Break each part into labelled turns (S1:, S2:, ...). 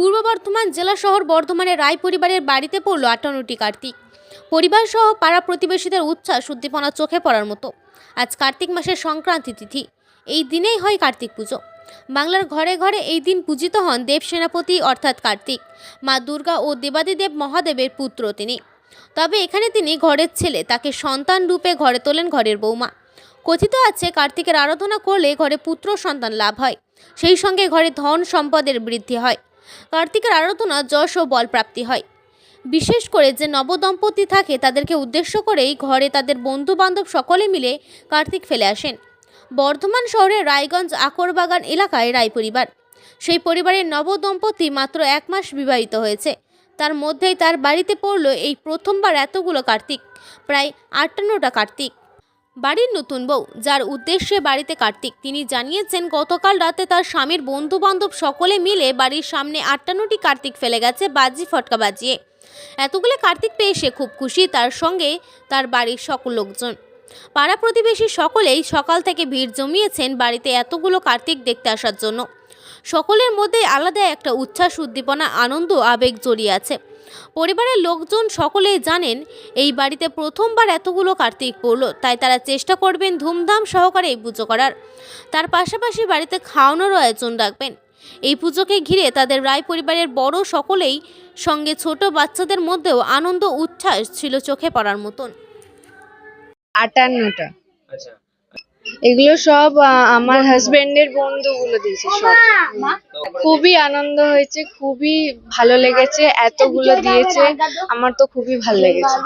S1: পূর্ব বর্ধমান জেলা শহর বর্ধমানের রায় পরিবারের বাড়িতে পড়ল আটান্নটি কার্তিক। পরিবার সহ পাড়া প্রতিবেশীদের উচ্ছ্বাস উদ্দীপনা চোখে পড়ার মতো। আজ কার্তিক মাসের সংক্রান্তি তিথি। এই দিনেই হয় কার্তিক পুজো। বাংলার ঘরে ঘরে এই দিন পূজিত হন দেব সেনাপতি অর্থাৎ কার্তিক। মা দুর্গা ও দেবাদিদেব মহাদেবের পুত্র তিনি। তবে এখানে তিনি ঘরের ছেলে, তাকে সন্তান রূপে ঘরে তোলেন ঘরের বৌমা। কথিত আছে, কার্তিকের আরাধনা করলে ঘরে পুত্র সন্তান লাভ হয়। সেই সঙ্গে ঘরে ধন সম্পদের বৃদ্ধি হয়। কার্তিকের আরাধনা যশ ও বল প্রাপ্তি হয়। বিশেষ করে যে নবদম্পতি থাকে, তাদেরকে উদ্দেশ্য করেই ঘরে তাদের বন্ধু বান্ধব সকলে মিলে কার্তিক ফেলে আসেন। বর্ধমান শহরের রায়গঞ্জ আকরবাগান এলাকায় রায় পরিবার। সেই পরিবারের নবদম্পতি মাত্র এক মাস বিবাহিত হয়েছে। তার মধ্যেই তার বাড়িতে পড়ল এই প্রথমবার এতগুলো কার্তিক, প্রায় আটান্নটা কার্তিক। বাড়ির নতুন বউ, যার উদ্দেশ্যে বাড়িতে কার্তিক। তিনি জানিয়েছেন, গতকাল রাতে তার স্বামীর বন্ধু বান্ধব সকলে মিলে বাড়ির সামনে আটান্নটি কার্তিক ফেলে গেছে বাজি ফটকা বাজিয়ে। এতগুলো কার্তিক পেয়ে সে খুব খুশি, তার সঙ্গে তার বাড়ির সকল লোকজন। পাড়া প্রতিবেশী সকলেই সকাল থেকে ভিড় জমিয়েছেন বাড়িতে এতগুলো কার্তিক দেখতে আসার জন্য। সকলের মধ্যে আলাদা একটা উচ্ছ্বাস, উদ্দীপনা, আনন্দ, আবেগ জড়িয়ে আছে। পরিবারের লোকজন সকলেই জানেন এই বাড়িতে প্রথমবার এতগুলো কার্তিক পড়ল তাই তারা চেষ্টা করবেন ধুমধাম সহকারে এই পুজো করার। তার পাশাপাশি বাড়িতে খাওয়ানোরও আয়োজন রাখবেন। এই পুজোকে ঘিরে তাদের রায় পরিবারের বড় সকলেই সঙ্গে ছোট বাচ্চাদের মধ্যেও আনন্দ উচ্ছ্বাস ছিল চোখে পড়ার মতন।
S2: আটান্নটা।
S3: আচ্ছা।
S2: এগুলো সব আমার হাজবেন্ডের বন্ধুগুলো দিয়েছে সব। খুবই আনন্দ হয়েছে খুবই ভালো লেগেছে এতগুলো দিয়েছে আমার তো খুবই ভালো লেগেছে।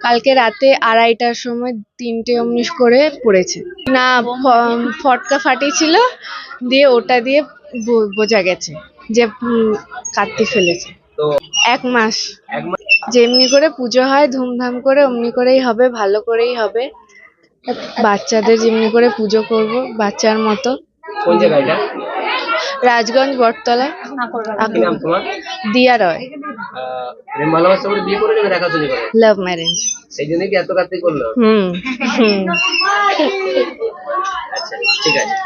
S2: কালকে রাতে আড়াইটার সময় তিনটে অমনিশ করে পড়েছে। না ফটকা ফাটিয়েছিল দিয়ে ওটা দিয়ে বোঝা গেছে যে কাটতে ফেলেছে। এক মাস।
S3: এক মাস।
S2: যেমনি করে পুজো হয় ধুমধাম করে অমনি করেই হবে ভালো করেই হবে। বাচ্চাদের যেমনি করে পুজো করব বাচ্চার মতো।
S3: কোন জায়গা এটা?
S2: রাজগঞ্জ
S3: বটতলায়
S2: দিয়া রয়। লাভ ম্যারেজ
S3: সেই জন্য কি এত কার্তিক করল?
S2: হুম হুম।
S3: আচ্ছা ঠিক আছে।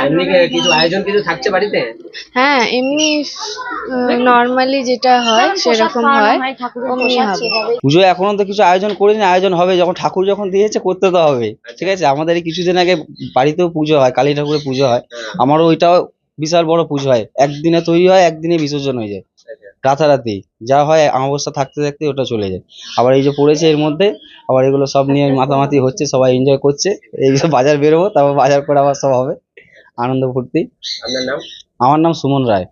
S3: এমনি কিছু আয়োজন কিছু থাকছে বাড়িতে?
S2: হ্যাঁ এমনি নর্মালি যেটা হয় সেরকম হয়।
S4: পুজো এখনও তো কিছু আয়োজন করিনি আয়োজন হবে যখন ঠাকুর যখন দিয়েছে করতে তো হবে। ঠিক আছে আমাদের কিছুদিন আগে বাড়িতেও পুজো হয় কালী ঠাকুরের পুজো হয়। আমারও ওইটাও বিশাল বড় পুজো হয়। একদিনে তৈরি হয় একদিনে বিসর্জন হয়ে যায়। রাতারাতি যা হয় অমাবস্যা থাকতে থাকতে ওটা চলে যায়। আবার এই যে পড়েছে এর মধ্যে আবার এগুলো সব নিয়ে মাতামাতি হচ্ছে সবাই এনজয় করছে। এই যে বাজার বেরোবো তারপর বাজার করে আবার সব হবে। আনন্দ ফুর্তি। আমার নাম সুমন রায়।